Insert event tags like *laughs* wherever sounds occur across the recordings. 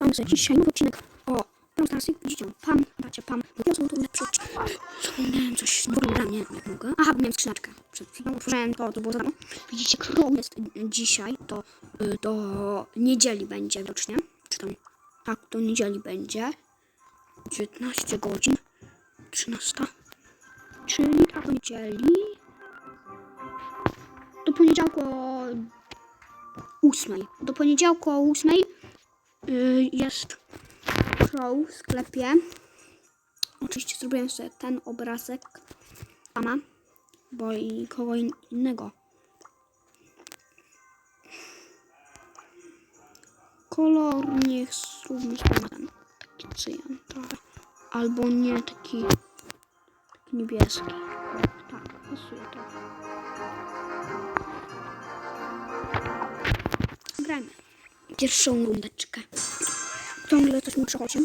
Sobie dzisiaj nowy odcinek o Brawl widzicie, pam, dacie pam, ja są to lepsze Zapomniałem coś nowego dla mnie, jak mogę. Aha, bo miałem skrzyneczkę. Przed chwilą otworzyłem to, to było za. Widzicie, kto jest dzisiaj, to y, do niedzieli będzie widocznie. Czy tam, tak, do niedzieli będzie. 19 godzin. 13. Czyli tak, do niedzieli. Do poniedziałku o 8. Do poniedziałku o 8 y, jest show w sklepie. Oczywiście zrobiłem sobie ten obrazek sama, bo i kogo in- innego. Kolor niech zróbmy sobie ten taki cyjan trochę. Albo nie, taki, taki niebieski. Tak, pasuje to. Grajmy. Pierwszą rundeczkę. Ciągle coś mi przechodzi.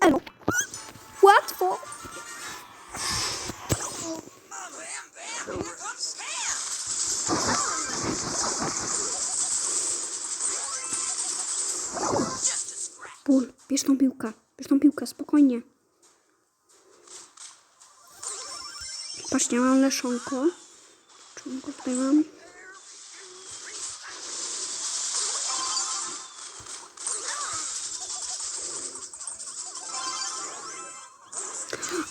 Elo. Łatwo. Ból, bierz tą piłkę. Bierz tą piłkę, spokojnie. Patrzcie, mam leszonko. Czonko tutaj mam.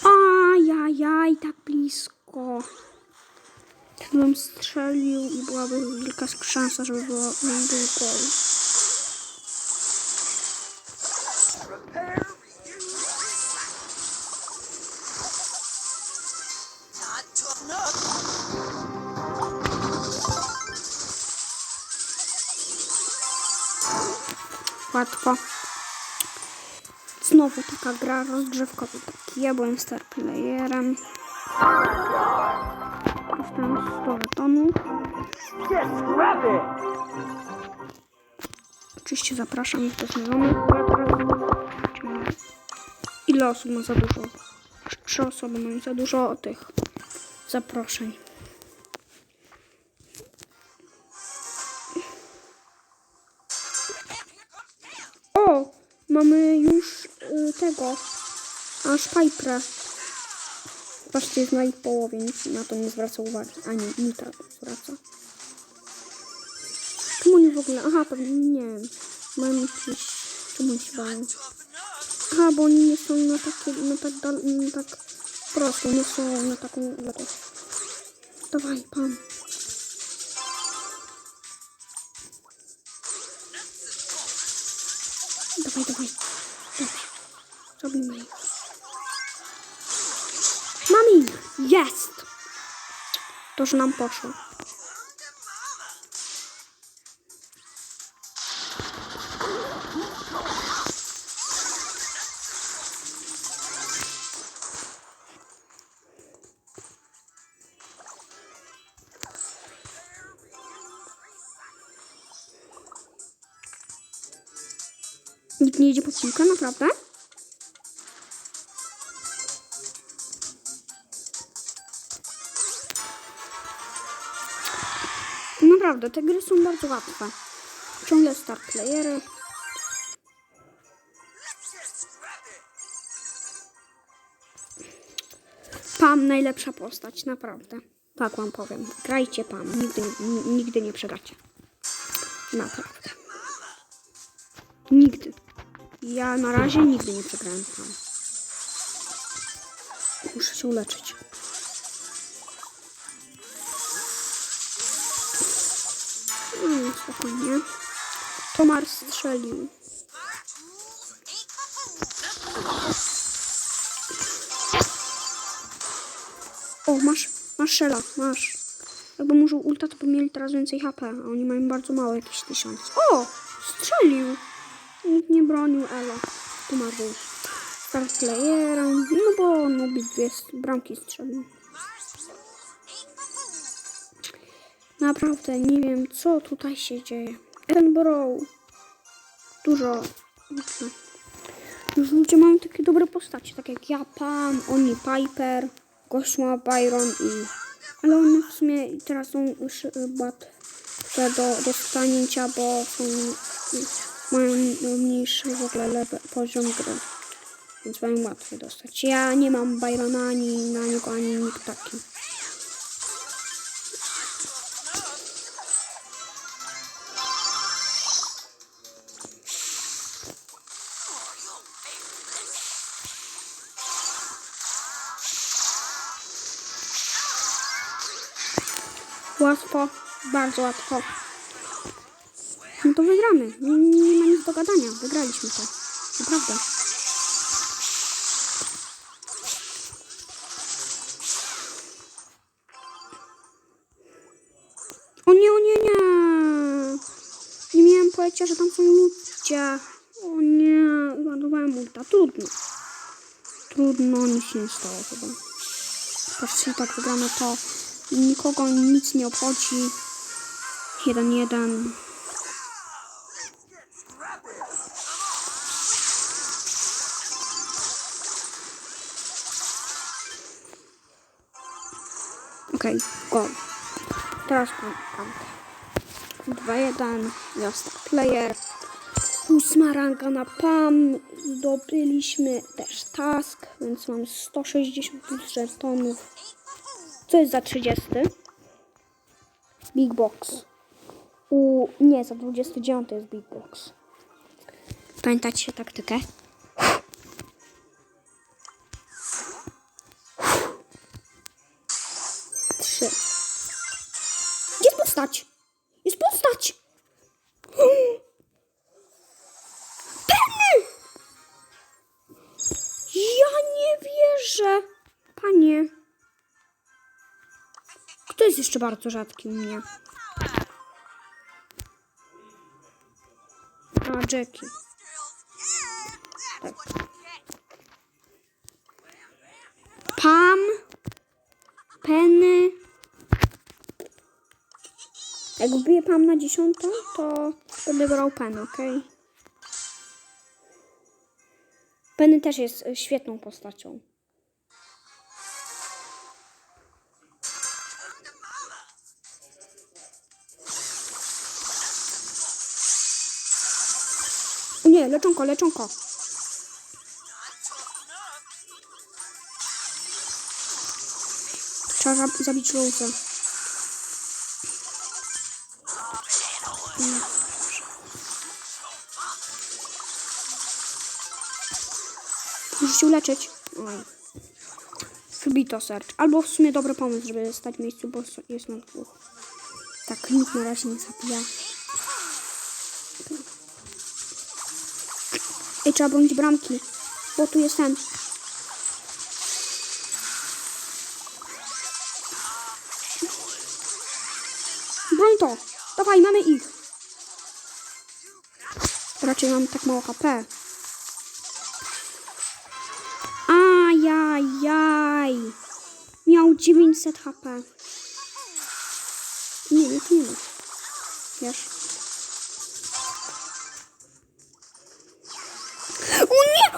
Ajajaj, tak blisko. Gdybym strzelił i byłaby wielka szansa, żeby było, żeby był gol. Łatwo. Znowu taka gra rozgrzewkowa. Taki ja byłem star playerem. Dostałem 100 żetonów. Oczywiście zapraszam ich do znajomych. Ile osób ma za dużo? Trzy osoby mają za dużo tych zaproszeń. Mamy już y, tego. Aż Piperę. Patrzcie, jest na ich połowie. Nikt na to nie zwraca uwagi. Ani Nita zwraca. Czemu oni w ogóle... Aha, pewnie nie. Mają jakieś... Czemu oni się bawią? Aha, bo oni nie są na takie... Na tak, dal, na tak prosto. Nie są na taką... wielkość. Dawaj, pan. Jest! To, że nam poszło. Nikt nie jedzie po piłkę, naprawdę? Naprawdę, te gry są bardzo łatwe. Ciągle start playery. Pam najlepsza postać, naprawdę. Tak wam powiem. Grajcie Pam, nigdy, nigdy nie przegracie. Naprawdę. Nigdy. Ja na razie nigdy nie przegrałem Pam. Muszę się uleczyć. Tomar strzelił. O, masz, masz szela, masz. Jakbym użył ulta, to by mieli teraz więcej HP, a oni mają bardzo mało, jakieś tysiąc. O, strzelił. Nikt nie bronił Elo. Tu ma był start playerem, no bo Nubi dwie bramki strzelił. Naprawdę nie wiem, co tutaj się dzieje. Edinburgh. Dużo. Już ludzie mają takie dobre postacie, tak jak ja, Pam, oni Piper, gość ma Byron i Ale one w sumie teraz są już łatwe do, do stanięcia, bo są, mają mniejszy w ogóle level, poziom gry. Więc mają łatwiej dostać. Ja nie mam Byrona ani na niego, ani nikt taki. Łatwo, bardzo łatwo. No to wygramy. Nie, nie ma nic do gadania. Wygraliśmy to. Naprawdę. O nie, o nie, nie. Nie miałem pojęcia, że tam są ludzie. O nie, ładowałem ulta. Trudno. Trudno, nic się nie stało chyba. Patrzcie, tak wygramy to. Nikogo nic nie obchodzi. Jeden, jeden. Okej, gol. Teraz kąt. 2-1. Jasna player. Ósma ranga na PAM. Zdobyliśmy też task, więc mam 160 plus żetonów. Co jest za 30? Big Box. U, nie, za 29 jest Big Box. Pamiętacie taktykę? Trzy. Jest postać! Jeszcze bardzo rzadki u mnie? A, Jackie. Tak. Pam. Penny. Jak wbiję Pam na dziesiątą, to będę brał Penny, okej? Penny też jest y, świetną postacią. Nie, leczonko, leczonko. Trzeba zab- zabić Rosa. Muszę się uleczyć. Oj. Subito search. Albo w sumie dobry pomysł, żeby stać w miejscu, bo jest na dwóch. Tak, nikt na razie nie zabija. Trzeba bronić bramki, bo tu jest ten. Broń to! Dawaj, mamy ich! Raczej mam tak mało HP. Ajajaj! Miał 900 HP. Nie, nie, nie. Wiesz?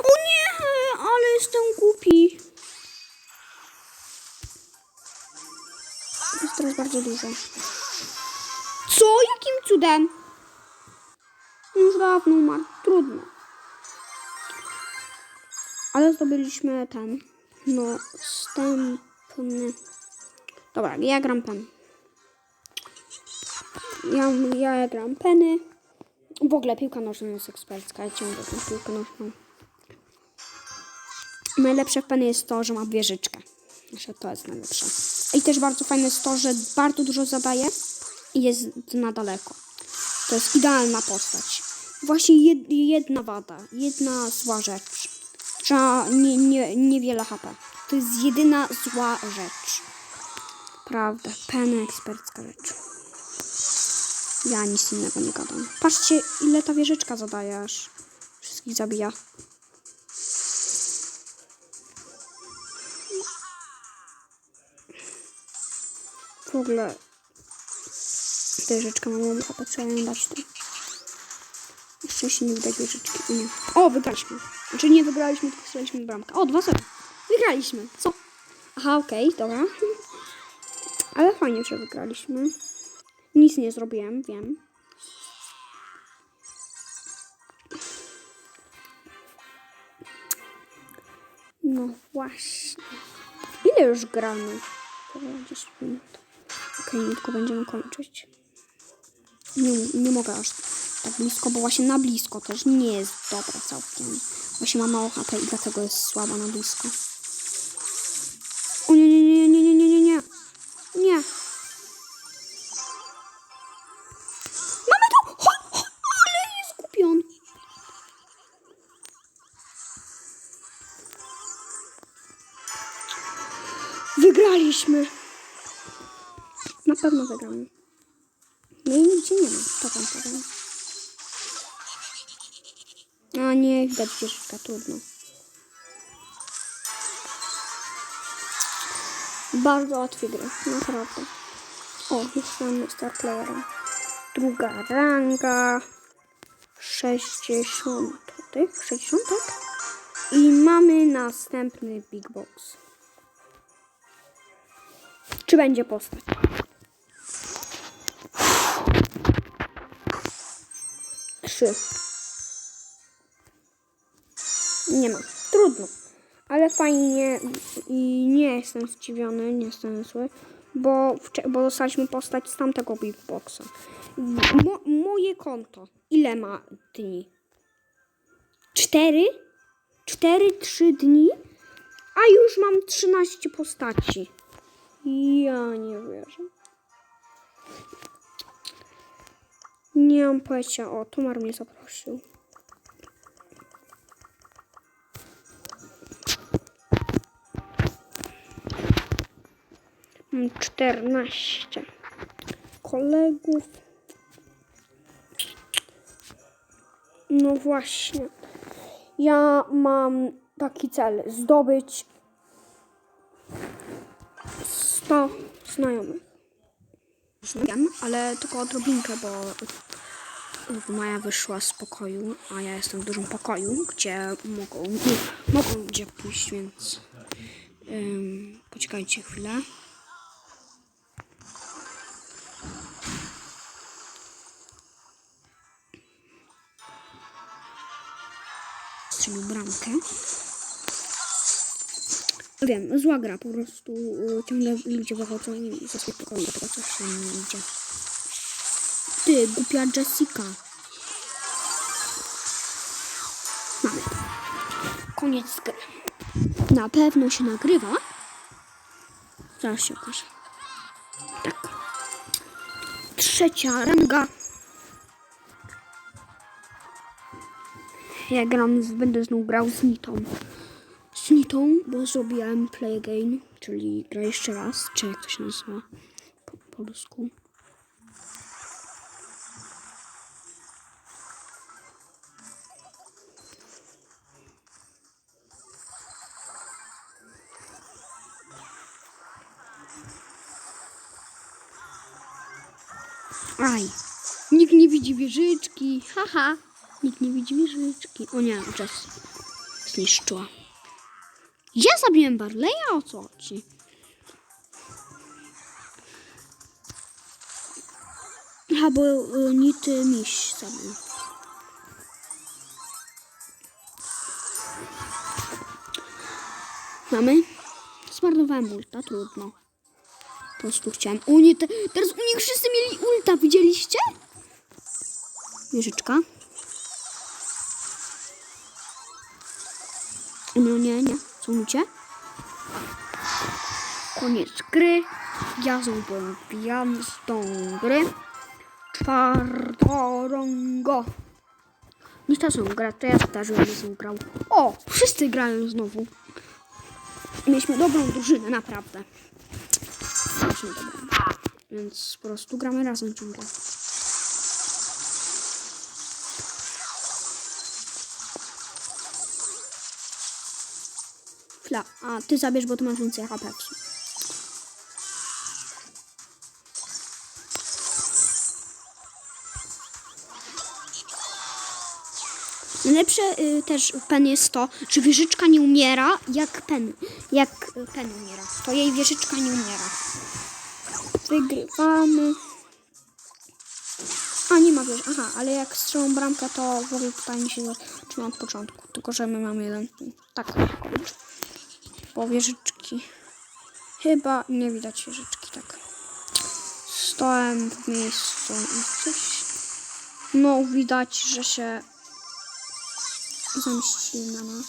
O nie, ale jestem głupi. Jest teraz bardzo dużo. Co? Jakim cudem? Już dawno umarł. Trudno. Ale zdobyliśmy ten. No, wstępny. Dobra, ja gram pen. Ja, ja gram peny. W ogóle piłka nożna jest ekspercka. Ja ciągle piłkę nożną. Najlepsze w peny jest to, że ma wieżyczkę. Znaczy, to jest najlepsze. I też bardzo fajne jest to, że bardzo dużo zadaje i jest na daleko. To jest idealna postać. Właśnie jed, jedna wada, jedna zła rzecz. Że ma nie, nie, niewiele HP. To jest jedyna zła rzecz. Prawda, peny ekspercka rzecz. Ja nic innego nie gadam. Patrzcie, ile ta wieżyczka zadaje aż. Wszystkich zabija. W ogóle ta wieżyczka ma mało HP, trzeba ją dać tu. Jeszcze się nie widać wieżyczki. Nie. O, wygraliśmy. Znaczy nie wygraliśmy, tylko strzeliliśmy bramkę. O, 2-0. Wygraliśmy. Co? Aha, okej, dobra. *laughs* Ale fajnie, że wygraliśmy. Nic nie zrobiłem, wiem. No właśnie. Ile już gramy? Około 10 minut. Okej, niedługo będziemy kończyć. Nie, nie mogę aż tak blisko, bo właśnie na blisko też nie jest dobra całkiem. Właśnie ma mało HP i dlatego jest słaba na blisko. O nie, nie, nie, nie, nie, nie, nie, nie. Nie. Mamy to! Ho, ho, ale jest kupion. Wygraliśmy. Pewno wygramy. No i nigdzie nie ma. Wam powiem. A nie, widać wieżyczka, trudno. Bardzo łatwy gry, naprawdę. O, jestem star playerem. Druga ranga. 60 tych, 60 tak? I mamy następny big box. Czy będzie postać? Trzy. Nie ma. Trudno. Ale fajnie i nie jestem zdziwiony, nie jestem zły, bo, bo dostaliśmy postać z tamtego Big Boxa. Mo, moje konto. Ile ma dni? Cztery? Cztery, trzy dni? A już mam 13 postaci. Ja nie wierzę. Nie mam pojęcia. O, Tomar mnie zaprosił. Mam 14 kolegów. No właśnie. Ja mam taki cel zdobyć 100 znajomych. Ale tylko odrobinkę, bo Maja wyszła z pokoju, a ja jestem w dużym pokoju, gdzie mogą, mogą gdzie pójść, więc ym, poczekajcie chwilę. Strzelił bramkę. Wiem, zła gra, po prostu y, ciągle ludzie wychodzą i ze swoich pokoi, dlatego coś się nie idzie. Ty, głupia Jessica. Mamy. Koniec gry. Na pewno się nagrywa. Zaraz się okaże. Tak. Trzecia ranga. Ja gram, będę znów grał z Nitą. Nitą, bo zrobiłem play again, czyli gra jeszcze raz, czy jak to się nazywa po polsku. Aj. Nikt nie widzi wieżyczki. Haha. Nikt nie widzi wieżyczki. O nie, Jess zniszczyła. Ja zabiłem Barleya? O co chodzi? Aha, bo y, nity miś zabił. Mamy? Zmarnowałem ulta, trudno. Po prostu chciałem. Te, teraz u nich wszyscy mieli ulta, widzieliście? Wieżyczka. No nie, nie. Mówicie? Koniec gry. Ja byłem gwiazdą gry. Czwartorongo. Nie są gra, to ja z nią grał. O, wszyscy grają znowu. Mieliśmy dobrą drużynę, naprawdę. Strasznie dobrą. Więc po prostu gramy razem ciągle. A ty zabierz, bo ty masz więcej HP. Najlepsze y, też pen jest to, że wieżyczka nie umiera jak pen. Jak pen umiera. To jej wieżyczka nie umiera. Wygrywamy. A nie ma wieży. Aha, ale jak strzelą bramkę, to w ogóle pytanie się zaczyna od początku. Tylko, że my mamy jeden. Tak, Bo wieżyczki. Chyba nie widać wieżyczki, tak. Stołem w miejscu i coś. No, widać, że się zemścili na nas.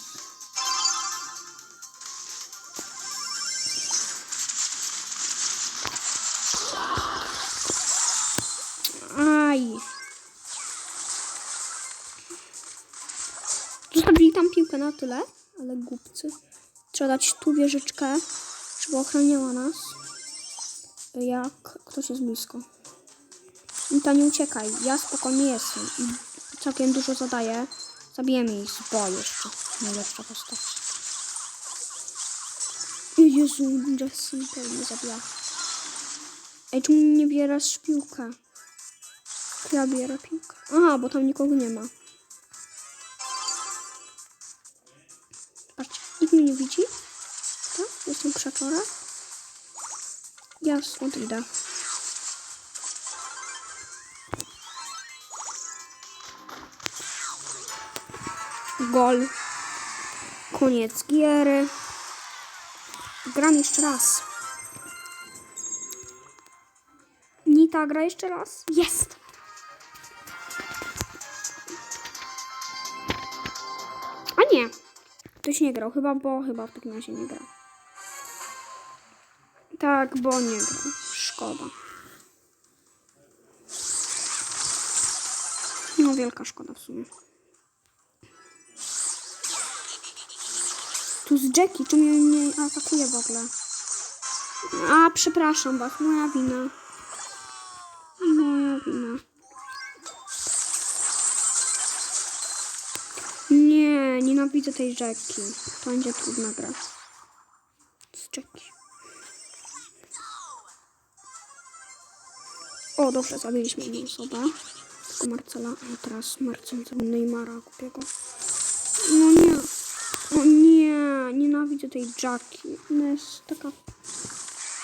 Aj. Zostawili tam piłkę na tyle, ale głupcy. Trzeba dać tu wieżyczkę, żeby ochraniała nas. Jak ktoś jest blisko. I ta nie uciekaj. Ja spokojnie jestem. I całkiem dużo zadaję. Zabijemy ich bo jeszcze. Najlepsza postać. Jezu, Jessie pewnie zabija. Ej, czemu nie bierasz piłkę? Ja biorę piłkę. Aha, bo tam nikogo nie ma. Nie widzi. Tak? Jestem krzaczora. Ja stąd idę. Gol. Koniec giery. Gram jeszcze raz. Nita gra jeszcze raz. Jest! Nie grał. Chyba, bo chyba w takim razie nie grał. Tak, bo nie grał. Szkoda. No, wielka szkoda w sumie. Tu z Jackie, czemu mnie nie atakuje w ogóle? A, przepraszam was, moja wina. Nie, nienawidzę tej Jackie. To będzie trudna gra. Z Jackie. O, dobrze, zabiliśmy jedną osobę. Tylko Marcela, a teraz Marcel Neymara głupiego. No nie. O nie, nienawidzę tej Jackie. Ona jest taka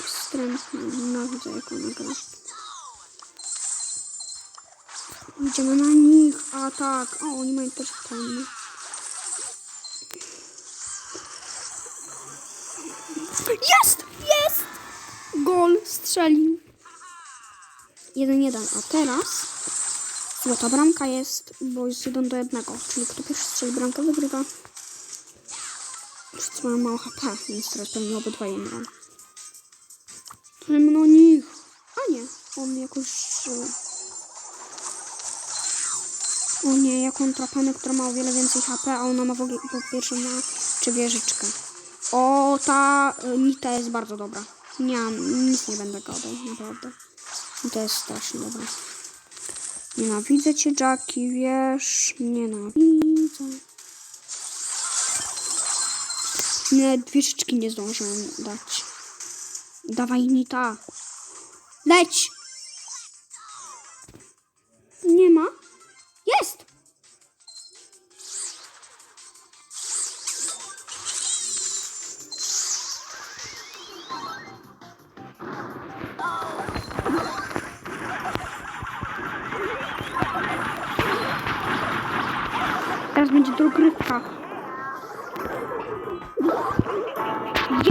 wstrętna. Nienawidzę jak ona gra. Idziemy na nich. A tak. O, oni mają też tam. Gol strzelił. 1-1. A teraz złota bramka jest, bo jest 1 do 1. Czyli kto pierwszy strzeli bramkę wygrywa. Wszyscy mają mało HP, więc teraz pewnie obydwaj umrą. Mno nich. A nie, on jakoś... O nie, ja kontrapanę, która ma o wiele więcej HP, a ona ma w ogóle po pierwsze ma czy wieżyczkę. O, ta y, Nita jest bardzo dobra. Nie, nic nie będę gadał, naprawdę. To jest strasznie dobra. Nienawidzę cię, Jackie, wiesz? Nienawidzę. Nie, wieżyczki nie zdążyłem dać. Dawaj, Nita. Leć! Nie ma? Jest! Teraz będzie dogrywka.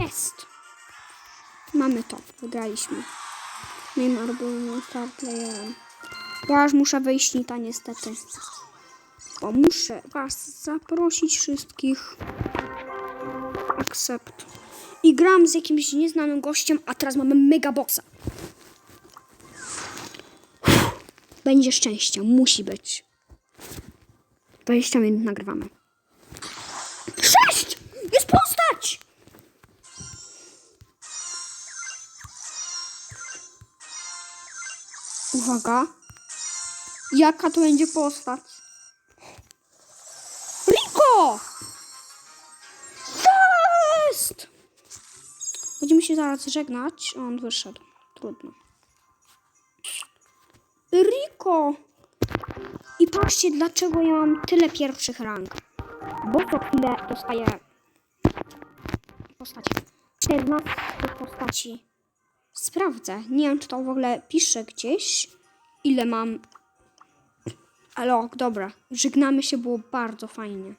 Jest! Mamy to. Wygraliśmy. Neymar był star playerem. Ja już muszę wyjść Nita niestety. Bo muszę was zaprosić wszystkich. Accept. I gram z jakimś nieznanym gościem, a teraz mamy mega boxa. Będzie szczęście, musi być. 20 minut nagrywamy. Sześć! Jest postać! Uwaga. Jaka to będzie postać? Rico! Jest! Będziemy się zaraz żegnać. On wyszedł. Trudno. Rico! Patrzcie, dlaczego ja mam tyle pierwszych rang. Bo co chwilę dostaję postaci. 14 postaci sprawdzę. Nie wiem, czy to w ogóle pisze gdzieś. Ile mam. Ale ok, dobra. Żegnamy się, było bardzo fajnie.